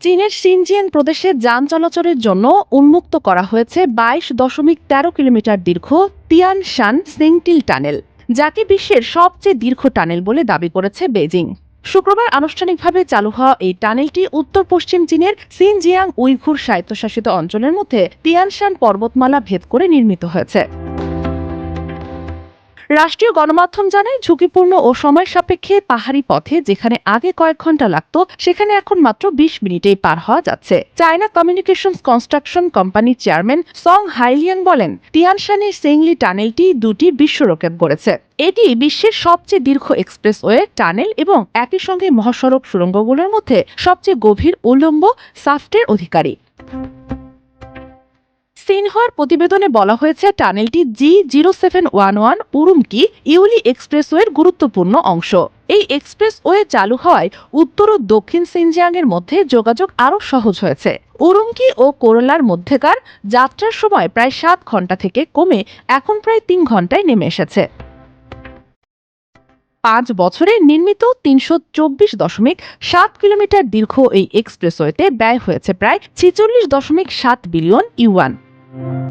চীনের সিনজিয়ান প্রদেশে যান চলাচলের জন্য উন্মুক্ত করা হয়েছে বাইশ দশমিক তেরো কিলোমিটার দীর্ঘ তিয়ান শান সিংটিল টানেল, যাকে বিশ্বের সবচেয়ে দীর্ঘ টানেল বলে দাবি করেছে বেজিং শুক্রবার আনুষ্ঠানিকভাবে চালু হওয়া এই টানেলটি উত্তর পশ্চিম চীনের সিনজিয়াং উইঘুর স্বায়ত্তশাসিত অঞ্চলের মধ্যে তিয়ানশান পর্বতমালা ভেদ করে নির্মিত হয়েছে। রাষ্ট্রীয় গণমাধ্যম জানায়, ঝুঁকিপূর্ণ ও সময় সাপেক্ষে পাহাড়ি পথে যেখানে আগে কয়েক ঘণ্টা লাগতো, সেখানে এখন মাত্র বিশ মিনিটেই পার হওয়া যাচ্ছে। চায়না কমিউনিকেশন কনস্ট্রাকশন কোম্পানির চেয়ারম্যান সং হাইলিয়াং বলেন, তিয়ানশানের সেংলি টানেলটি দুটি বিশ্ব রেকর্ড গড়েছে। এটি বিশ্বের সবচেয়ে দীর্ঘ এক্সপ্রেসওয়ে টানেল এবং একই সঙ্গে মহাসড়ক সুড়ঙ্গগুলোর মধ্যে সবচেয়ে গভীর, উল্লম্ব, সাফটের অধিকারী। সিনহুয়ার প্রতিবেদনে বলা হয়েছে, টানেলটি G zero seven one one Urumqi Yuli এক্সপ্রেসওয়ের গুরুত্বপূর্ণ অংশ। এই এক্সপ্রেসওয়ে চালু হওয়ায় উত্তর ও দক্ষিণ সিনজিয়াংয়ের মধ্যে যোগাযোগ আরও সহজ হয়েছে। উরুমকি ও কোরলার মধ্যেকার যাত্রার সময় প্রায় সাত ঘণ্টা থেকে কমে এখন প্রায় তিন ঘন্টায় নেমে এসেছে। পাঁচ বছরে নির্মিত তিনশো চব্বিশ দশমিক সাত কিলোমিটার দীর্ঘ এই এক্সপ্রেসওয়েতে ব্যয় হয়েছে প্রায় ছেচল্লিশ দশমিক সাত বিলিয়ন ইউয়ান। Thank you.